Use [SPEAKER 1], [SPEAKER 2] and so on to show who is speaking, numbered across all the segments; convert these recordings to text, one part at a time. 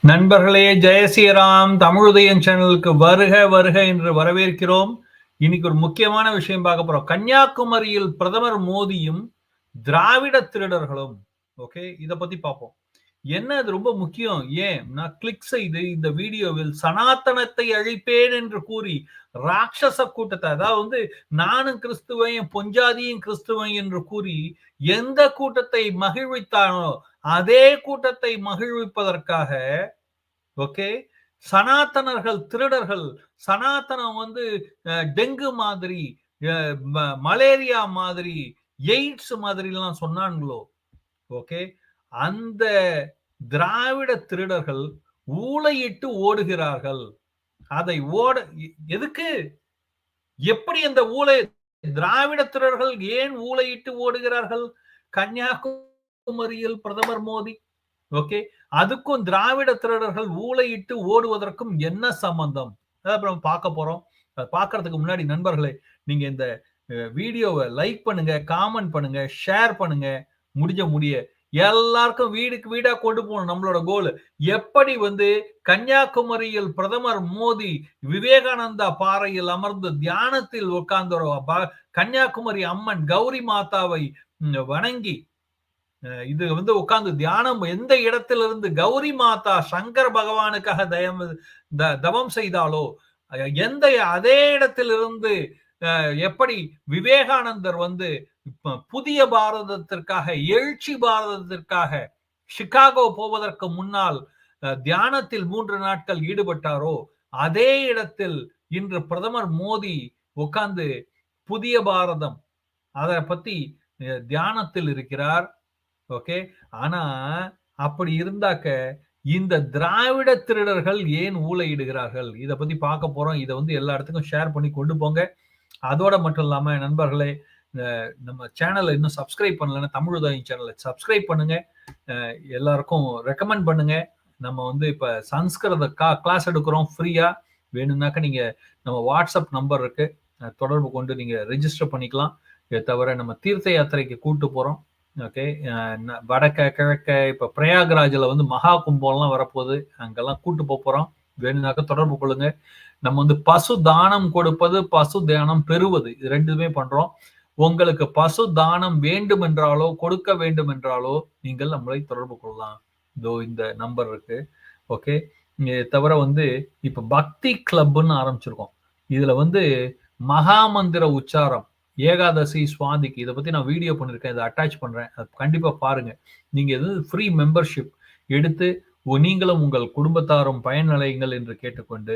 [SPEAKER 1] நண்பர்களே ஜெயசீராம் தமிழுதயன் சேனலுக்கு வருக வருக என்று வரவேற்கிறோம். இன்னைக்கு ஒரு முக்கியமான விஷயம் பார்க்க போறோம். கன்னியாகுமரியில் பிரதமர் மோடியும் திராவிட திருடர்களும் ஓகே இதை பத்தி பார்ப்போம். என்ன அது ரொம்ப முக்கியம்? ஏன்? நான் கிளிக் செய்து இந்த வீடியோவில் சனாத்தனத்தை அழிப்பேன் என்று கூறி ராட்சச கூட்டத்தை அதாவது வந்து நானும் கிறிஸ்துவையும் பொஞ்சாதியும் கிறிஸ்துவன் என்று கூறி எந்த கூட்டத்தை மகிழ்வித்தானோ அதே கூட்டத்தை மகிழ்விப்பதற்காக ஓகே சனாத்தனர்கள் திருடர்கள் சனாதனம் வந்து டெங்கு மாதிரி மலேரியா மாதிரி எய்ட்ஸ் மாதிரி எல்லாம் சொன்னாங்களோ ஓகே அந்த திராவிட திருடர்கள் ஊழையிட்டு ஓடுகிறார்கள். அதை ஓட எதுக்கு? எப்படி அந்த ஊழை திராவிட ஏன் ஊழையிட்டு ஓடுகிறார்கள்? கன்னியாகுமரியில் பிரதமர் மோடி. ஓகே அதுக்கும் திராவிட திருடர்கள் ஊழையிட்டு ஓடுவதற்கும் என்ன சம்பந்தம்? அப்புறம் பார்க்க போறோம். பார்க்கறதுக்கு முன்னாடி நண்பர்களே நீங்க இந்த வீடியோவை லைக் பண்ணுங்க காமெண்ட் பண்ணுங்க ஷேர் பண்ணுங்க. முடிஞ்ச முடிய எல்லாருக்கும் வீடுக்கு வீடா கொண்டு போகணும் நம்மளோட கோல் எப்படி வந்து கன்னியாகுமரியில் பிரதமர் மோடி விவேகானந்தா பாறையில் அமர்ந்து தியானத்தில் உட்கார்ந்த கன்னியாகுமரி அம்மன் கௌரி மாதாவை வணங்கி இது வந்து உட்கார்ந்து தியானம் எந்த இடத்திலிருந்து கௌரி மாதா சங்கர் பகவானுக்காக தயம் தவம் செய்தாலோ எந்த அதே இடத்திலிருந்து எப்படி விவேகானந்தர் வந்து புதிய பாரதத்திற்காக எழுச்சி பாரதத்திற்காக சிகாகோ போவதற்கு முன்னால் தியானத்தில் மூன்று நாட்கள் ஈடுபட்டாரோ அதே இடத்தில் இன்று பிரதமர் மோடி உட்கார்ந்து புதிய பாரதம் அதை பத்தி தியானத்தில் இருக்கிறார். ஓகே? ஆனா அப்படி இருந்தாக்க இந்த திராவிட திருடர்கள் ஏன் ஊழையிடுகிறார்கள்? இதை பத்தி பார்க்க போறோம். இதை வந்து எல்லா இடத்துக்கும் ஷேர் பண்ணி கொண்டு போங்க. அதோட மட்டும் இல்லாம நண்பர்களே நம்ம சேனலை இன்னும் சப்ஸ்கிரைப் பண்ணலன்னா தமிழ் உதவி சேனலை சப்ஸ்கிரைப் பண்ணுங்க. எல்லாருக்கும் ரெக்கமெண்ட் பண்ணுங்க. நம்ம வந்து இப்ப சன்ஸ்கிருத கா கிளாஸ் எடுக்கிறோம் ஃப்ரீயா வேணும்னாக்க நீங்க நம்ம வாட்ஸ்அப் நம்பர் இருக்கு. தொடர்பு கொண்டு நீங்க ரெஜிஸ்டர் பண்ணிக்கலாம். இதை தவிர நம்ம தீர்த்த யாத்திரைக்கு கூட்டு போறோம். ஓகே வடக்க கிழக்க இப்ப பிரயாகராஜில் வந்து மகா கும்பம்லாம் வரப்போகுது. அங்கெல்லாம் கூட்டு போக போறோம். வேணும்னாக்க தொடர்பு கொள்ளுங்க. நம்ம வந்து பசு தானம் கொடுப்பது பசு தானம் பெறுவது இது ரெண்டுமே பண்றோம். உங்களுக்கு பசு தானம் வேண்டும் என்றாலோ கொடுக்க வேண்டும் என்றாலோ நீங்கள் நம்மளை தொடர்பு கொள்ளலாம். இதோ இந்த நம்பர் இருக்கு. ஓகே தவிர வந்து இப்ப பக்தி கிளப்னு ஆரம்பிச்சிருக்கோம். இதுல வந்து மகாமந்திர உச்சாரம் ஏகாதசி சுவாதிக்கு இதை பத்தி நான் வீடியோ பண்ணிருக்கேன். இதை அட்டாச் பண்றேன். அது கண்டிப்பா பாருங்க. நீங்க இது ஃப்ரீ மெம்பர்ஷிப் எடுத்து நீங்களும் உங்கள் குடும்பத்தாரும் பயனடையுங்கள் என்று கேட்டுக்கொண்டு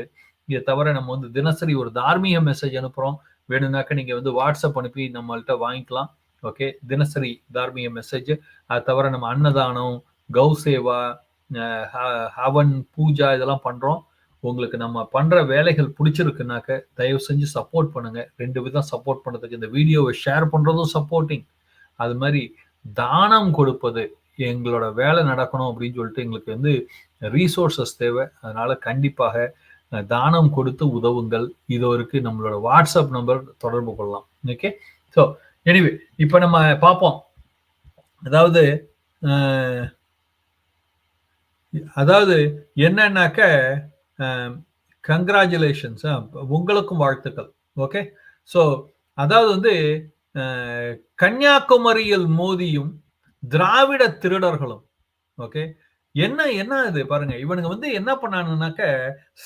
[SPEAKER 1] இதை தவிர நம்ம வந்து தினசரி ஒரு தார்மீக மெசேஜ் அனுப்புறோம். வேணும்னாக்க நீங்கள் வந்து வாட்ஸ்அப் அனுப்பி நம்மள்கிட்ட வாங்கிக்கலாம். ஓகே தினசரி தார்மீக மெசேஜ் அது தவிர நம்ம அன்னதானம் கௌ சேவா ஹவன் பூஜா இதெல்லாம் பண்ணுறோம் உங்களுக்கு நம்ம பண்ணுற வேலைகள் பிடிச்சிருக்குனாக்க தயவு செஞ்சு சப்போர்ட் பண்ணுங்கள் ரெண்டு விதம் சப்போர்ட் பண்ணுறதுக்கு இந்த வீடியோவை ஷேர் பண்ணுறதும் சப்போர்ட்டிங் அது மாதிரி தானம் கொடுப்பது எங்களோட வேலை நடக்கணும் அப்படின்னு சொல்லிட்டு எங்களுக்கு வந்து ரீசோர்ஸஸ் தேவை. அதனால் கண்டிப்பாக தானம் கொடுத்து உதவுங்கள். இது இருக்கு நம்மளோட வாட்ஸ்அப் நம்பர் தொடர்பு கொள்ளலாம். ஓகே ஸோ எனிவே இப்போ நம்ம பார்ப்போம். அதாவது அதாவது என்னன்னாக்க கங்க்ராச்சுலேஷன்ஸ் உங்களுக்கும் வாழ்த்துக்கள். ஓகே ஸோ அதாவது வந்து கன்னியாகுமரியில் மோதியும் திராவிட திருடர்களும். ஓகே என்ன என்ன இது பாருங்க இவனுங்க வந்து என்ன பண்ணானுனாக்க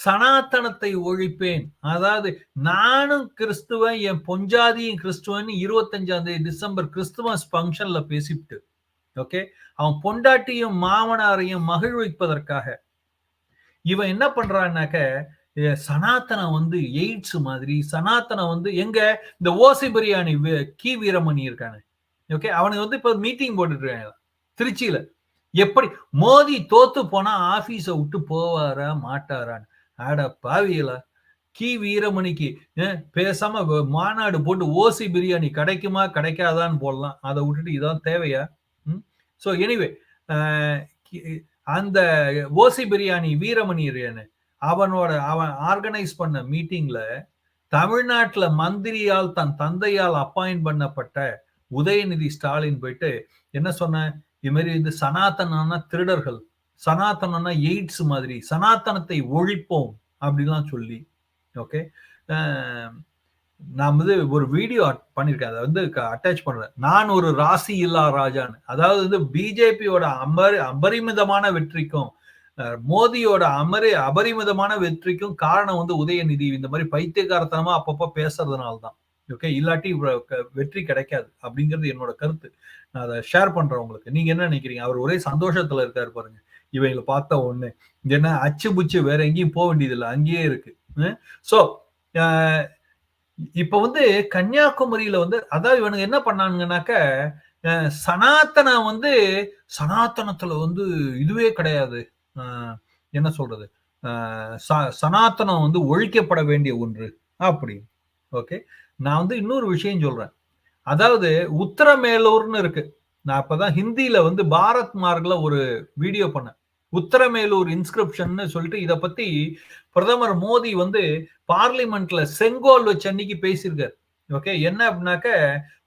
[SPEAKER 1] சனாத்தனத்தை ஒழிப்பேன். அதாவது நானும் கிறிஸ்துவன் என் பொஞ்சாதியும் கிறிஸ்துவன் இருபத்தஞ்சாம் தேதி டிசம்பர் கிறிஸ்துமஸ் ஃபங்க்ஷன்ல பேசிவிட்டு ஓகே அவன் பொண்டாட்டியும் மாமனாரையும் மகிழ்விப்பதற்காக. இவன் என்ன பண்றான்னாக்க சனாத்தனம் வந்து எய்ட்ஸ் மாதிரி சனாத்தனம் வந்து எங்க? இந்த ஓசி பிரியாணி கி வீரமணி இருக்கானு ஓகே அவனுக்கு வந்து இப்ப மீட்டிங் போட்டுட்டு இருக்காங்க திருச்சியில. எப்படி மோதி தோத்து போனா ஆபீஸ விட்டு போவாரா மாட்டாரான்னு. ஆட பாவியலா கி. வீரமணிக்கு பேசாம மாநாடு போட்டு ஓசி பிரியாணி கிடைக்குமா கிடைக்காதான்னு போடலாம். அதை விட்டுட்டு இதான் தேவையா? ம்? ஸோ எனிவே அந்த ஓசி பிரியாணி வீரமணி அவனோட அவன் ஆர்கனைஸ் பண்ண மீட்டிங்ல தமிழ்நாட்டில் மந்திரியால் தன் தந்தையால் அப்பாயிண்ட் பண்ணப்பட்ட உதயநிதி ஸ்டாலின் போயிட்டு என்ன சொன்ன இது மாதிரி இது சனாதனான திருடர்கள் சனாதனம்னா எய்ட்ஸ் மாதிரி சனாதனத்தை ஒழிப்போம் அப்படின்லாம் சொல்லி ஓகே நான் வந்து ஒரு வீடியோ பண்ணியிருக்கேன் அதை வந்து அட்டாச் பண்றேன். நான் ஒரு ராசி இல்லா ராஜான்னு. அதாவது வந்து பிஜேபியோட அமரி அபரிமிதமான வெற்றிக்கும் மோதியோட அமரி அபரிமிதமான வெற்றிக்கும் காரணம் வந்து உதயநிதி. இந்த மாதிரி பைத்தியகாரத்தனமா அப்பப்போ பேசுறதுனால தான் ஓகே இல்லாட்டி வெற்றி கிடைக்காது அப்படிங்கிறது என்னோட கருத்து. நான் அதை ஷேர் பண்றேன் உங்களுக்கு. நீங்க என்ன நினைக்கிறீங்க? அவர் ஒரே சந்தோஷத்துல இருக்காரு பாருங்க. இவங்களை பார்த்த ஒண்ணு என்ன அச்சு புச்சு வேற எங்கேயும் போக வேண்டியதில்லை அங்கேயே இருக்கு. சோ இப்ப வந்து கன்னியாகுமரியில வந்து அதாவது இவனுங்க என்ன பண்ணானுங்கனாக்க சனாத்தனம் வந்து சனாத்தனத்துல வந்து இதுவே கிடையாது. என்ன சொல்றது? சனாத்தனம் வந்து ஒழிக்கப்பட வேண்டிய ஒன்று. அப்படி. ஓகே? நான் வந்து இன்னொரு விஷயம் சொல்றேன். அதாவது உத்தரமேலூர்னு இருக்கு. நான் அப்பதான் ஹிந்தியில வந்து பாரத் மார்க்ல ஒரு வீடியோ பண்ணேன். உத்தரமேலூர் இன்ஸ்கிரிப்ஷன் சொல்லிட்டு இதை பத்தி பிரதமர் மோடி வந்து பார்லிமெண்ட்ல செங்கோல் வச்சு அன்னைக்கு பேசியிருக்காரு. ஓகே என்ன அப்படின்னாக்க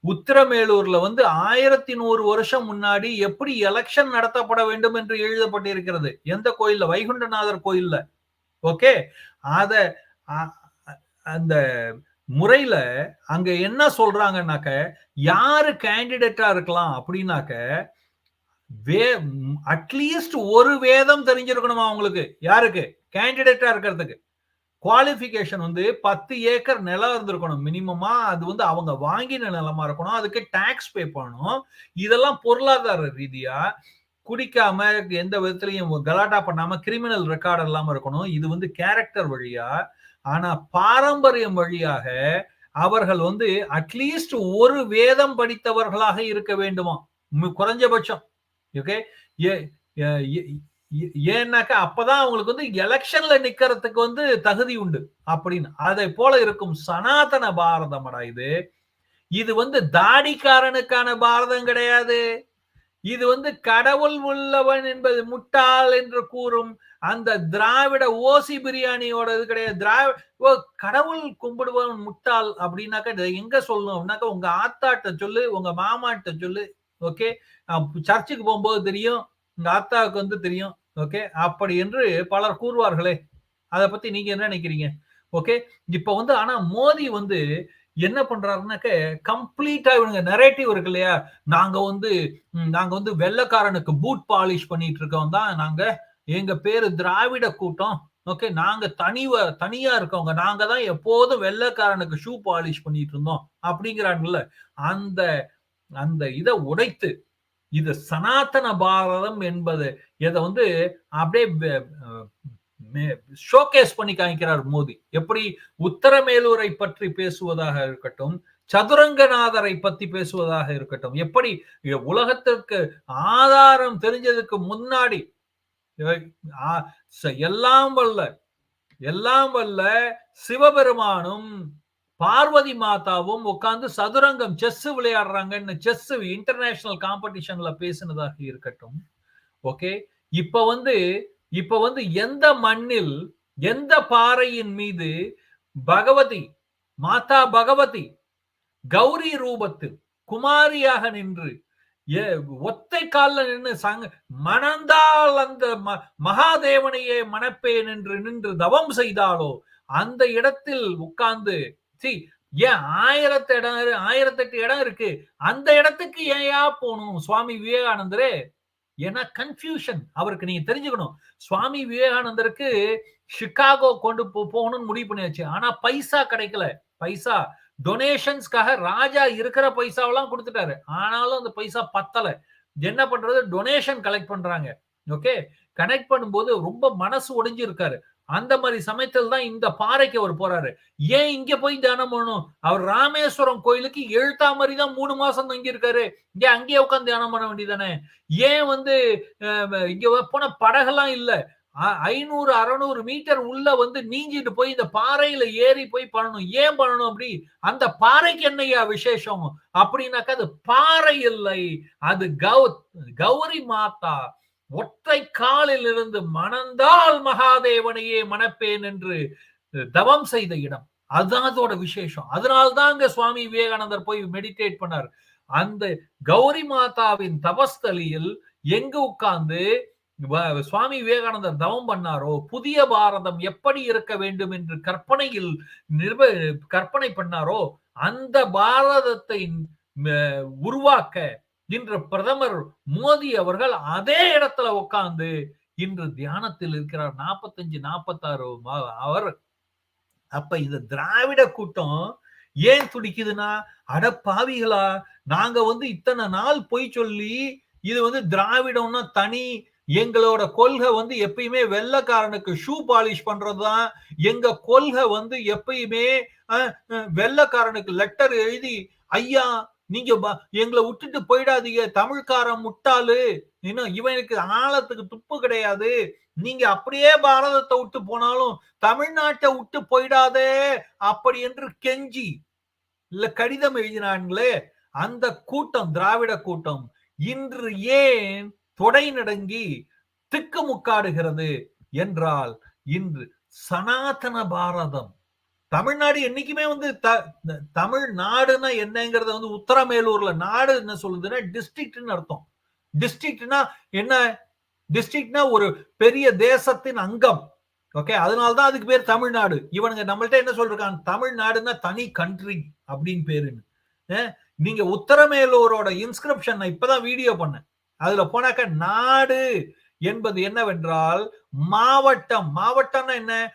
[SPEAKER 1] உத்தரமேலூர்ல வந்து ஆயிரத்தி நூறு வருஷம் முன்னாடி எப்படி எலெக்ஷன் நடத்தப்பட வேண்டும் என்று எழுதப்பட்டிருக்கிறது. எந்த கோயில்ல? வைகுண்டநாதர் கோயில்ல. ஓகே அத அந்த முறையில அங்க என்ன சொல்றாங்கன்னாக்க யாரு கேண்டிடேட்டா இருக்கலாம் அப்படின்னாக்க வே அட்லீஸ்ட் ஒரு வேதம் தெரிஞ்சிருக்கணுமா அவங்களுக்கு? யாருக்கு? கேண்டிடேட்டா இருக்கிறதுக்கு. குவாலிஃபிகேஷன் வந்து பத்து ஏக்கர் நிலம் இருந்திருக்கணும். மினிமமா அது வந்து அவங்க வாங்கின நிலமா இருக்கணும். அதுக்கு டேக்ஸ் பே பண்ணணும். இதெல்லாம் பொருளாதார ரீதியா குடிக்காம எந்த விதத்திலையும் கலாட்டா பண்ணாம கிரிமினல் ரெக்கார்டு இல்லாம இருக்கணும். இது வந்து கேரக்டர் வழியா ஆனா பாரம்பரியம் வழியாக அவர்கள் வந்து அட்லீஸ்ட் ஒரு வேதம் படித்தவர்களாக இருக்க வேண்டுமா? குறைஞ்சபட்சம். ஓகே ஏன்னாக்கா அப்பதான் அவங்களுக்கு வந்து எலெக்ஷன்ல நிக்கிறதுக்கு வந்து தகுதி உண்டு அப்படின்னு. அதை போல இருக்கும் சனாதன பாரதமடா இது. இது வந்து தாடிக்காரனுக்கான பாரதம் கிடையாது. இது வந்து கடவுள் உள்ளவன் என்பது முட்டாள் என்று கூறும் அந்த திராவிட ஓசி பிரியாணியோட இது கிடையாது. திராவிட கடவுள் கும்பிடுவன் முட்டாள் அப்படின்னாக்கா எங்க அப்படின்னாக்கா உங்க ஆத்தாட்ட சொல்லு உங்க மாமாட்ட சொல்லு ஓகே? சர்ச்சுக்கு போகும்போது தெரியும் உங்க ஆத்தாவுக்கு வந்து தெரியும் ஓகே? அப்படி என்று பலர் கூறுவார்களே. அதை பத்தி நீங்க என்ன நினைக்கிறீங்க? ஓகே? இப்ப வந்து ஆனா மோடி வந்து என்ன பண்றாருனாக்க கம்ப்ளீட்டா இவனுங்க நெரேட்டிவ் இருக்கு இல்லையா? நாங்க வந்து நாங்க வந்து வெள்ளக்காரனுக்கு பூட் பாலிஷ் பண்ணிட்டு இருக்கோம் தான். நாங்க எங்க பேரு திராவிட கூட்டம். ஓகே நாங்க தனிவ தனியா இருக்கவங்க. நாங்க தான் எப்போதும் வெள்ளக்காரனுக்கு ஷூ பாலிஷ் பண்ணிட்டு இருந்தோம். அப்படிங்கிறாங்கல்ல. அந்த அந்த இதை உடைத்து இது சனாதன பாரதம் என்பது இதை வந்து அப்படியே ஷோகேஸ் பண்ணி காமிக்கிறார் மோடி எப்படி உத்தரமேலூரை பற்றி பேசுவதாக இருக்கட்டும் சதுரங்கநாதரை பத்தி பேசுவதாக இருக்கட்டும் எப்படி உலகத்திற்கு ஆதாரம் தெரிஞ்சதுக்கு முன்னாடி எல்லாம் வல்ல எல்லாம் வல்ல சிவபெருமானும் பார்வதி மாதாவும் உட்கார்ந்து சதுரங்கம் செஸ் விளையாடுறாங்கன்னு செஸ் இன்டர்நேஷனல் காம்படிஷன்ல பேசினதாக இருக்கட்டும். ஓகே? இப்ப வந்து இப்ப வந்து எந்த மண்ணில் எந்த பாறையின் மீது பகவதி மாதா பகவதி கௌரி ரூபத்தில் குமாரியாக நின்று ஒத்தை காலில் நின்று சங்க மணந்தால் அந்த மகாதேவனையே மணப்பேன் என்று நின்று தவம் செய்தாலோ அந்த இடத்தில் உட்கார்ந்து சி ஏன் ஆயிரத்து இடம் ஆயிரத்தெட்டு இடம் இருக்கு அந்த இடத்துக்கு ஏயா போகணும் சுவாமி விவேகானந்தரே? ஏன்னா கன்ஃபியூஷன் அவருக்கு நீங்க தெரிஞ்சுக்கணும். சுவாமி விவேகானந்தருக்கு சிகாகோ கொண்டு போகணும்னு முடிவு பண்ணியாச்சு. ஆனா பைசா கிடைக்கல. பைசா டொனேஷன்ஸ்க்காக ராஜா இருக்கிற பைசாவெல்லாம் கொடுத்துட்டாரு. ஆனாலும் அந்த பைசா பத்தல. என்ன பண்றது? டொனேஷன் கலெக்ட் பண்றாங்க. ஓகே கனெக்ட் பண்ணும்போது ரொம்ப மனசு ஒடிஞ்சு இருக்காரு. அந்த மாதிரி சமயத்தில் தான் இந்த பாறைக்கு அவர் போறாரு. ஏன் இங்க போய் தியானம் பண்ணணும்? அவர் ராமேஸ்வரம் கோயிலுக்கு எழுத்தா மாதிரி தான் மூணு மாசம் தங்கி இருக்காரு இங்க அங்கேயே உட்காந்து தியானம் பண்ண வேண்டியதானே ஏன் வந்து இங்க போன படகெல்லாம் இல்ல. ஐநூறு அறநூறு மீட்டர் உள்ள வந்து நீஞ்சிட்டு போய் இந்த பாறையில ஏறி போய் பண்ணணும். ஏன் பண்ணணும் அப்படி? அந்த பாறைக்கு என்னையா விசேஷம்? அப்படின்னாக்கா அது பாறை இல்லை. அது கௌ கௌரி மாதா. ஒற்றை காலில் இருந்து மணந்தால் மகாதேவனையே மணப்பேன் என்று தவம் செய்த இடம். அதுதான் அதோட விசேஷம். அதனால்தான் அங்க சுவாமி விவேகானந்தர் போய் மெடிடேட் பண்ணார். அந்த கௌரி மாதாவின் தபஸ்தலியில் எங்க உட்கார்ந்து வ- சுவாமி விவேகானந்தர் தவம் பண்ணாரோ புதிய பாரதம் எப்படி இருக்க வேண்டும் என்று கற்பனையில் நிர்ப கற்பனை பண்ணாரோ அந்த பாரதத்தை உருவாக்க இன்று பிரதமர் மோடி அவர்கள் அதே இடத்துல உட்கார்ந்து இன்று தியானத்தில் இருக்கிறார். நாற்பத்தஞ்சு நாற்பத்தாறு அவர். அப்ப இந்த திராவிட கூட்டம் ஏன் துடிக்குதுன்னா அட பாவிகளா நாங்க வந்து இத்தனை நாள் பொய் சொல்லி இது வந்து திராவிடம்னா தனி எங்களோட கொள்கை வந்து எப்பயுமே வெள்ளக்காரனுக்கு ஷூ பாலிஷ் பண்றதுதான். எங்க கொள்கை வந்து எப்பயுமே வெள்ளக்காரனுக்கு லெட்டர் எழுதி ஐயா நீங்க ப- எங்களை விட்டுட்டு போயிடாதீங்க. தமிழ்காரன் முட்டாளு. இன்னும் இவனுக்கு ஆழத்துக்கு துப்பு கிடையாது. நீங்க அப்படியே பாரதத்தை விட்டு போனாலும் தமிழ்நாட்டை விட்டு போயிடாதே. அப்படி என்று கெஞ்சி. இல்ல கடிதம் எழுதினாங்களே. அந்த கூட்டம் திராவிட கூட்டம் இன்று ஏன் தொடை நடுங்கி திக்குமுக்காடுகிறது? என்றால் இன்று சனாதன பாரதம். தமிழ்நாடு என்னைக்குமே வந்து த- தமிழ்நாடுன்னா என்னங்கிறத வந்து உத்தரமேலூர்ல நாடு என்ன சொல்லுதுன்னா டிஸ்ட்ரிக்ட்னு அர்த்தம். டிஸ்ட்ரிக்ட்னா என்ன? டிஸ்ட்ரிக்ட்னா ஒரு பெரிய தேசத்தின் அங்கம். ஓகே அதனாலதான் அதுக்கு பேர் தமிழ்நாடு. இவனுங்க நம்மள்ட்ட என்ன சொல்றாங்க தமிழ்நாடுன்னா தனி கண்ட்ரி அப்படின்னு பேருன்னு. நீங்க உத்தரமேலூரோட இன்ஸ்கிரிப்ஷன் நான் இப்பதான் வீடியோ பண்ணேன். அதுல போனாக்க நாடு என்பது என்னவென்றால் மாவட்டம். மாவட்டம்னா என்ன?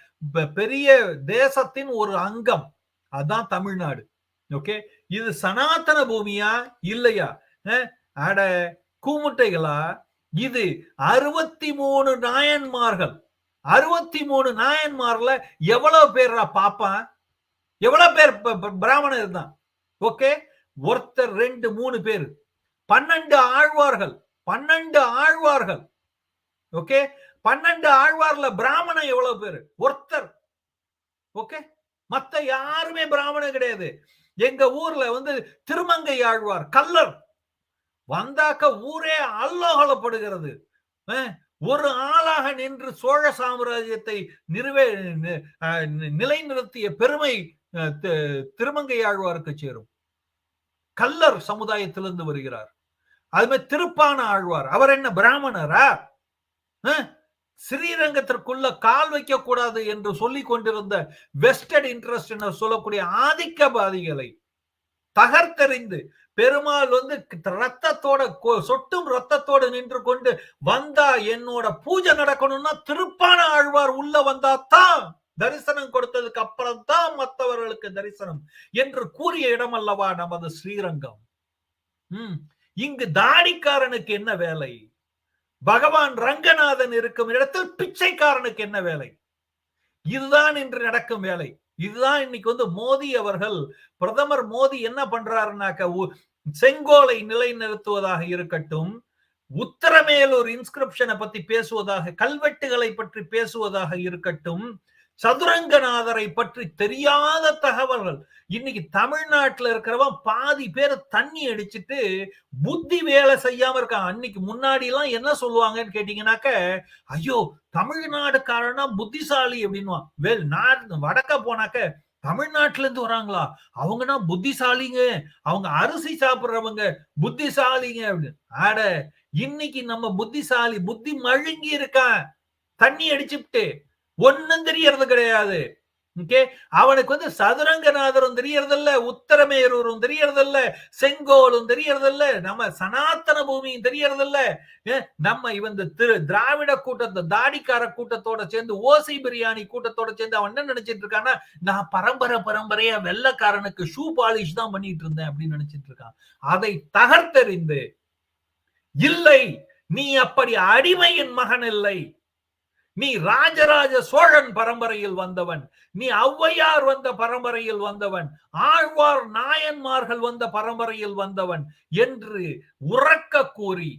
[SPEAKER 1] பெரிய தேசத்தின் ஒரு அங்கம். அதான் தமிழ்நாடு. ஓகே? இது சனாதன பூமியா? இல்லையா? அஹ், அட கூமுட்டைகளா? இது அறுபத்தி மூணு நாயன்மார்கள். அறுபத்தி மூணு நாயன்மார்ல எவ்வளவு பேர்ரா பாப்பான் எவ்வளவு பேர் ப- பிராமணர் இருந்தான்? ஓகே? ஒருத்தர் ரெண்டு மூணு பேர். பன்னெண்டு ஆழ்வார்கள். பன்னெண்டு ஆழ்வார்கள். ஓகே? பன்னெண்டு ஆழ்வார்ல பிராமணன் எவ்வளவு பேரு? ஒருத்தர். ஓகே மத்த யாருமே பிராமணன் கிடையாது. எங்க ஊர்ல வந்து திருமங்கை ஆழ்வார் கல்லர் வந்தாக்க ஊரே அல்லோகலப்படுகிறது. ஒரு ஆளாக நின்று சோழ சாம்ராஜ்யத்தை நிறுவே நிலைநிறுத்திய பெருமை அஹ், திருமங்கை ஆழ்வாருக்கு சேரும். கல்லர் சமுதாயத்திலிருந்து வருகிறார். அது மாதிரி திருப்பான ஆழ்வார். அவர் என்ன பிராமணரா? ஸ்ரீரங்கத்திற்குள்ள கால் வைக்க கூடாது என்று சொல்லிக் கொண்டிருந்த வெஸ்டட் இன்ட்ரெஸ்ட் என சொல்லக்கூடிய ஆதிக்கவாதிகளை தகர்த்தெறிந்து பெருமாள் வந்து ரத்தத்தோட கொ- சொட்டும் ரத்தத்தோட நின்று கொண்டு வந்தா என்னோட பூஜை நடக்கணும்னா திருப்பான ஆழ்வார் உள்ள வந்தா தான் தரிசனம் கொடுத்ததுக்கு அப்புறம் தான் மற்றவர்களுக்கு தரிசனம் என்று கூறிய இடம் அல்லவா நமது ஸ்ரீரங்கம். உம் இங்கு தாடிக்காரனுக்கு என்ன வேலை? பகவான் ரங்கநாதன் இருக்கும் இடத்தில் பிச்சைக்காரனுக்கு என்ன வேலை? இதுதான் இன்று நடக்கும் வேலை. இதுதான் இன்னைக்கு வந்து மோடி அவர்கள் பிரதமர் மோடி என்ன பண்றாருனாக்க உ- செங்கோலை நிலைநிறுத்துவதாக இருக்கட்டும் உத்தரமேலூர் இன்ஸ்கிரிப்ஷனை பத்தி பேசுவதாக கல்வெட்டுகளை பற்றி பேசுவதாக இருக்கட்டும் சதுரங்கநாதரை பற்றி தெரியாத தகவல்கள். இன்னைக்கு தமிழ்நாட்டுல இருக்கிறவன் பாதி பேர் தண்ணி அடிச்சிட்டு புத்தி வேலை செய்யாம இருக்கான். அன்னைக்கு முன்னாடி எல்லாம் என்ன சொல்லுவாங்கன்னு கேட்டீங்கன்னாக்க ஐயோ தமிழ்நாடுக்காரனா புத்திசாலி அப்படின்னுவான். வேல் நான் வடக்க போனாக்க தமிழ்நாட்டுல இருந்து வராங்களா? அவங்கன்னா புத்திசாலிங்க. அவங்க அரிசி சாப்பிடுறவங்க புத்திசாலிங்க அப்படின்னு. ஆட இன்னைக்கு நம்ம புத்திசாலி புத்தி மழுங்கி இருக்கான். தண்ணி அடிச்சுட்டு ஒண்ணும் தெரியறது கிடையாது. ஓகே அவனுக்கு வந்து சதுரங்கநாதரும் தெரியறதில்ல உத்தரமேரூரும் தெரியறதில்ல செங்கோலும் தெரியறதில்ல நம்ம சனாத்தன பூமியும் தெரியறதில்ல. நம்ம இவன் திரு திராவிட கூட்டத்தை தாடிக்கார கூட்டத்தோட சேர்ந்து ஓசை பிரியாணி கூட்டத்தோட சேர்ந்து அவன் என்ன நினைச்சிட்டு இருக்கான்னா நான் பரம்பரை பரம்பரையா வெள்ளக்காரனுக்கு ஷூ பாலிஷ் தான் பண்ணிட்டு இருந்தேன் அப்படின்னு நினைச்சிட்டு இருக்கான். அதை தகர்த்தெறிந்து இல்லை நீ அப்படி அடிமையின் மகன் இல்லை நீ ராஜராஜ சோழன் பரம்பரையில் வந்தவன். நீ ஔவையார் வந்த பரம்பரையில் வந்தவன். ஆழ்வார் நாயன்மார்கள் வந்த பரம்பரையில் வந்தவன் என்று உறக்க கூறி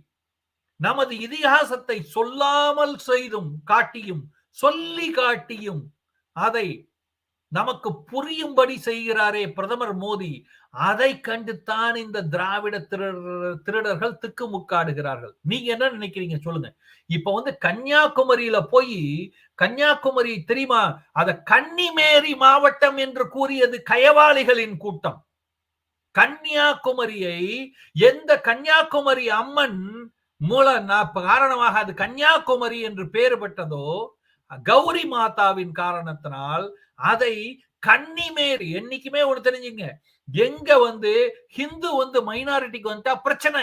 [SPEAKER 1] நமது இதிகாசத்தை சொல்லாமல் செய்தும் காட்டியும் சொல்லி காட்டியும் அதை நமக்கு புரியும்படி செய்கிறாரே பிரதமர் மோடி அதை கண்டுத்தான் இந்த திராவிட திரு திருடர்கள் திக்குமுக்காடுகிறார்கள். நீங்க என்ன நினைக்கிறீங்க சொல்லுங்க. இப்ப வந்து கன்னியாகுமரியில போய் கன்னியாகுமரி தெரியுமா? அத கன்னிமேரி மாவட்டம் என்று கூறியது கயவாளிகளின் கூட்டம். கன்னியாகுமரியை எந்த கன்னியாகுமரி அம்மன் மூல காரணமாக அது கன்னியாகுமரி என்று பெயர் பெற்றதோ கௌரி மாதாவின் காரணத்தினால் அதை கன்னிமேரி என்னைக்குமே ஒண்ணு தெரிஞ்சுங்க. எங்க வந்து ஹிந்து வந்து மைனாரிட்டிக்கு வந்துட்டா பிரச்சனை.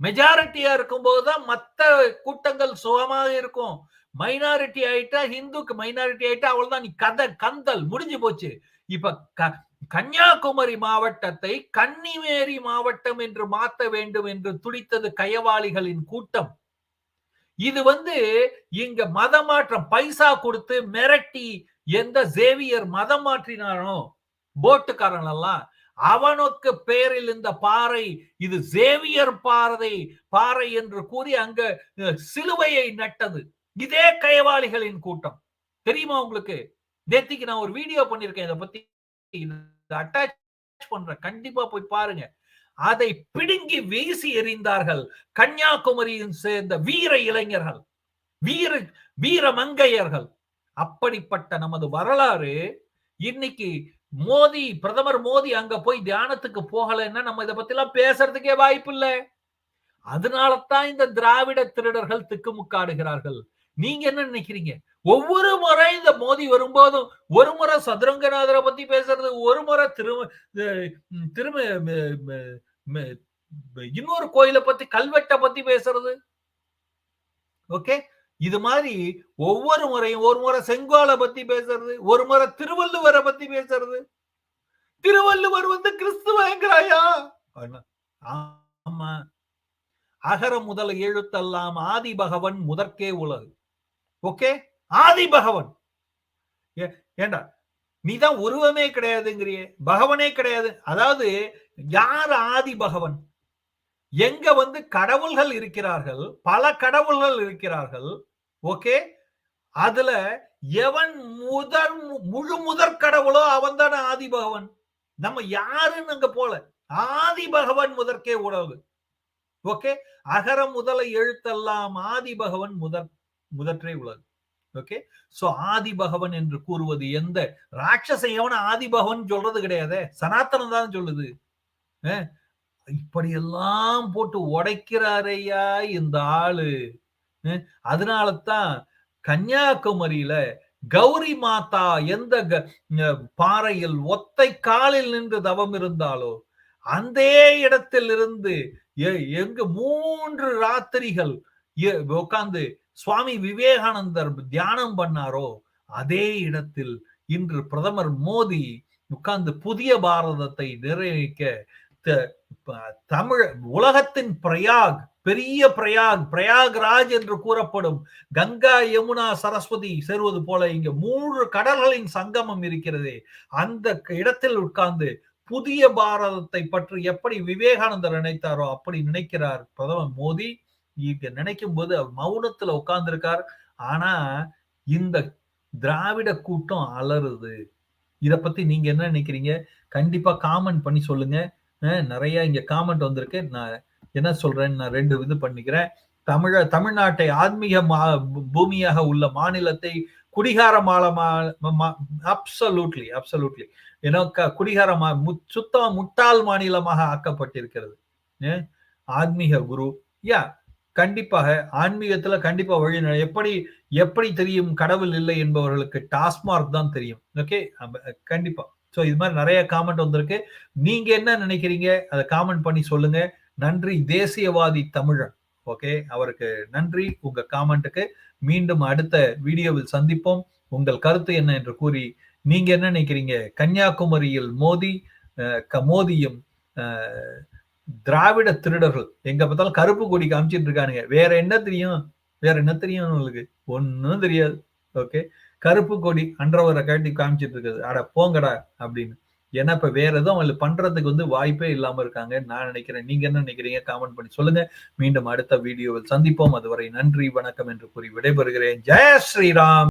[SPEAKER 1] மெஜாரிட்டியா இருக்கும் போதுதான் மத்த கூட்டங்கள் சுகமாக இருக்கும். மைனாரிட்டி ஆயிட்டா ஹிந்துக்கு மைனாரிட்டி ஆயிட்டா அவ்வளவுதான். நீ கதை கந்தல் முடிஞ்சு போச்சு. இப்ப கன்னியாகுமரி மாவட்டத்தை கன்னிமேரி மாவட்டம் என்று மாற்ற வேண்டும் என்று துடித்தது கயவாளிகளின் கூட்டம். இது வந்து இங்க மதமாற்றம் மாற்றம் பைசா கொடுத்து மிரட்டி எந்த சேவியர் மதம் மாற்றினானோ போட்டுக்காரன் எல்லாம் அவனுக்கு பேரில் இந்த பாறை இது சேவியர் பாறை பாறை என்று கூறி அங்க சிலுவையை நட்டது. இதே கைவாளிகளின் கூட்டம். தெரியுமா உங்களுக்கு? நேத்திக்கு நான் ஒரு வீடியோ பண்ணிருக்கேன் இதை பத்தி அட்டாச் பண்றேன். கண்டிப்பா போய் பாருங்க. அதை பிடுங்கி வீசி எறிந்தார்கள் கன்னியாகுமரியின் சேர்ந்த வீர இளைஞர்கள். வீர வீர மங்கையர்கள். அப்படிப்பட்ட நமது வரலாறு இன்னைக்கு மோடி பிரதமர் மோடி அங்க போய் தியானத்துக்கு போகலைன்னா நம்ம இதை பத்தி எல்லாம் பேசுறதுக்கே வாய்ப்பு இல்லை. அதனாலதான் இந்த திராவிட திருடர்கள் திக்குமுக்காடுகிறார்கள். நீங்க என்ன நினைக்கிறீங்க? ஒவ்வொரு முறை இந்த மோதி வரும்போதும் ஒரு முறை சதுரங்கநாதரை பத்தி பேசுறது ஒரு முறை திரும திரும இன்னொரு கோயிலை பத்தி கல்வெட்டை பத்தி பேசுறது. ஓகே? இது மாதிரி ஒவ்வொரு முறையும் ஒரு முறை செங்கோலை பத்தி பேசுறது ஒரு முறை திருவள்ளுவரை பத்தி பேசுறது. திருவள்ளுவர் வந்து கிறிஸ்துவங்கிறாயா ஆமா. அகர முதல் எழுத்தெல்லாம் ஆதி பகவன் முதற்கே உலகு. ஓகே? ஆதி பகவன் ஏண்டா? நீதான் உருவமே கிடையாதுங்கிறிய. பகவனே கிடையாது. அதாவது யார் ஆதி பகவன் எங்க வந்து கடவுள்கள் இருக்கிறார்கள்? பல கடவுள்கள் இருக்கிறார்கள். ஓகே? அதுல எவன் முதல் முழு முதற் கடவுளோ அவன் தானே ஆதி பகவன் நம்ம யாருன்னு அங்க போல. ஆதி பகவன் முதற்கே உழவு ஓகே? அகர முதல எழுத்தெல்லாம் ஆதி பகவன் முதற் முதற்றே உலகு. ஓகே? சோ ஆதி பகவன் என்று கூறுவது எந்த ராட்சச எவன ஆதி பகவன் சொல்றது கிடையாது. சனாத்தனம் தான் சொல்லுது. இப்படியெல்லாம் போட்டு உடைக்கிறாரையா இந்த ஆளு. அதனாலதான் கன்னியாகுமரியில கௌரி மாதா எந்த பாறையில் ஒத்தை காலில் நின்று தவம் இருந்தாலோ அந்த இடத்தில் இருந்து எங்க மூன்று ராத்திரிகள் உட்கார்ந்து சுவாமி விவேகானந்தர் தியானம் பண்ணாரோ அதே இடத்தில் இன்று பிரதமர் மோடி உட்கார்ந்து புதிய பாரதத்தை நிறைவேற்ற தமிழ் உலகத்தின் பிரயாக் பெரிய பிரயாக் பிரயாக்ராஜ் என்று கூறப்படும் கங்கா யமுனா சரஸ்வதி சேருவது போல இங்க மூன்று கடல்களின் சங்கமம் இருக்கிறது. அந்த இடத்தில் உட்கார்ந்து புதிய பாரதத்தை பற்றி எப்படி விவேகானந்தர் நினைத்தாரோ அப்படி நினைக்கிறார் பிரதமர் மோடி. இங்க நினைக்கும் போது மௌனத்துல உட்கார்ந்துருக்கார். ஆனா இந்த திராவிட கூட்டம் அலறுது. இத பத்தி நீங்க என்ன நினைக்கிறீங்க? கண்டிப்பா காமெண்ட் பண்ணி சொல்லுங்க. நிறைய இங்க காமெண்ட் வந்திருக்கு. நான் என்ன சொல்றேன்னு நான் ரெண்டு இது பண்ணிக்கிறேன். தமிழ தமிழ்நாட்டை ஆன்மீக பூமியாக உள்ள மாநிலத்தை குடிகார மாலமா அப்சல்யூட்லி அப்சலூட்லி ஏன்னா குடிகார சுத்தமா முட்டாள் மாநிலமாக ஆக்கப்பட்டிருக்கிறது. ஆன்மீக குரு. யா கண்டிப்பாக ஆன்மீகத்துல கண்டிப்பா வழி எப்படி எப்படி தெரியும் கடவுள் இல்லை என்பவர்களுக்கு டாஸ்மார்க் தான் தெரியும். ஓகே? கண்டிப்பா. ஸோ இது மாதிரி நிறைய காமெண்ட் வந்திருக்கு. நீங்க என்ன நினைக்கிறீங்க? அதை காமெண்ட் பண்ணி சொல்லுங்க. நன்றி தேசியவாதி தமிழன். ஓகே அவருக்கு நன்றி. உங்க காமெண்ட்டுக்கு மீண்டும் அடுத்த வீடியோவில் சந்திப்போம். உங்கள் கருத்து என்ன என்று கூறி நீங்க என்ன நினைக்கிறீங்க? கன்னியாகுமரியில் மோதி மோதியும் திராவிட திருடர்கள். எங்க பார்த்தாலும் கருப்பு கொடி காமிச்சிட்டு இருக்கானுங்க. வேற என்ன தெரியும்? வேற என்ன தெரியும் உங்களுக்கு? ஒன்னும் தெரியாது. ஓகே கருப்பு கொடி அன்றவரை காட்டி காமிச்சிட்டு இருக்குது. அட போங்கடா அப்படின்னு. ஏன்னா இப்ப வேற எதுவும் அவங்க பண்றதுக்கு வந்து வாய்ப்பே இல்லாம இருக்காங்க. நான் நினைக்கிறேன். நீங்க என்ன நினைக்கிறீங்க? காமெண்ட் பண்ணி சொல்லுங்க. மீண்டும் அடுத்த வீடியோவில் சந்திப்போம். அதுவரை நன்றி வணக்கம் என்று கூறி விடைபெறுகிறேன். ஜெய ஸ்ரீராம்!